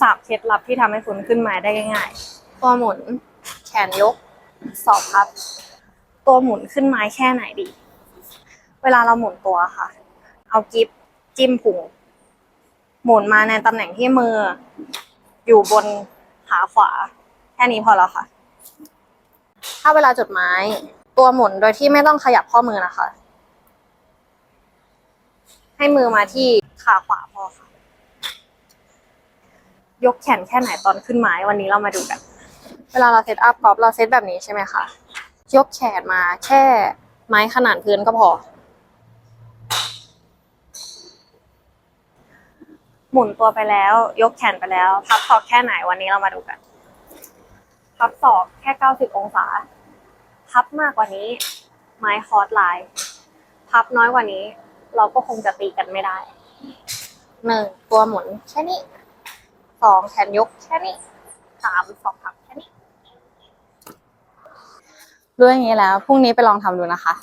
สามเคล็ดลับที่ทำให้คุณขึ้นไม้ได้ง่ายๆ ตัวหมุน แขนยก สอบพับ ตัวหมุนขึ้นไม้แค่ไหนดี เวลาเราหมุนตัวค่ะ เอากิฟจิ้มพุงหมุนมาในตำแหน่งที่มือ อยู่บนขาขวา แค่นี้พอแล้วค่ะ ถ้าเวลาจดไม้ ตัวหมุนโดยที่ไม่ต้องขยับข้อมือนะคะ ให้มือมาที่ขาขวาพอค่ะ ยกแขนแค่ไหนตอนขึ้นไม้วันนี้เรามาดูกัน เวลาเราเซตอัพกอล์ฟเราเซตแบบนี้ใช่ไหมคะยกแขนมาแค่ไม้ขนาดพื้นก็พอ หมุนตัวไปแล้ว ยกแขนไปแล้ว พับศอกแค่ไหนวันนี้เรามาดูกัน พับศอกแค่90องศา พับมากกว่านี้ ไม้คอร์สไลน์พับน้อยกว่านี้ เราก็คงจะตีกันไม่ได้หนึ่งตัวหมุนแค่นี้ สองแขนยกแค่นี้สามสองสามแค่นี้รู้อย่างนี้แล้วพรุ่งนี้ไปลองทำดูนะคะ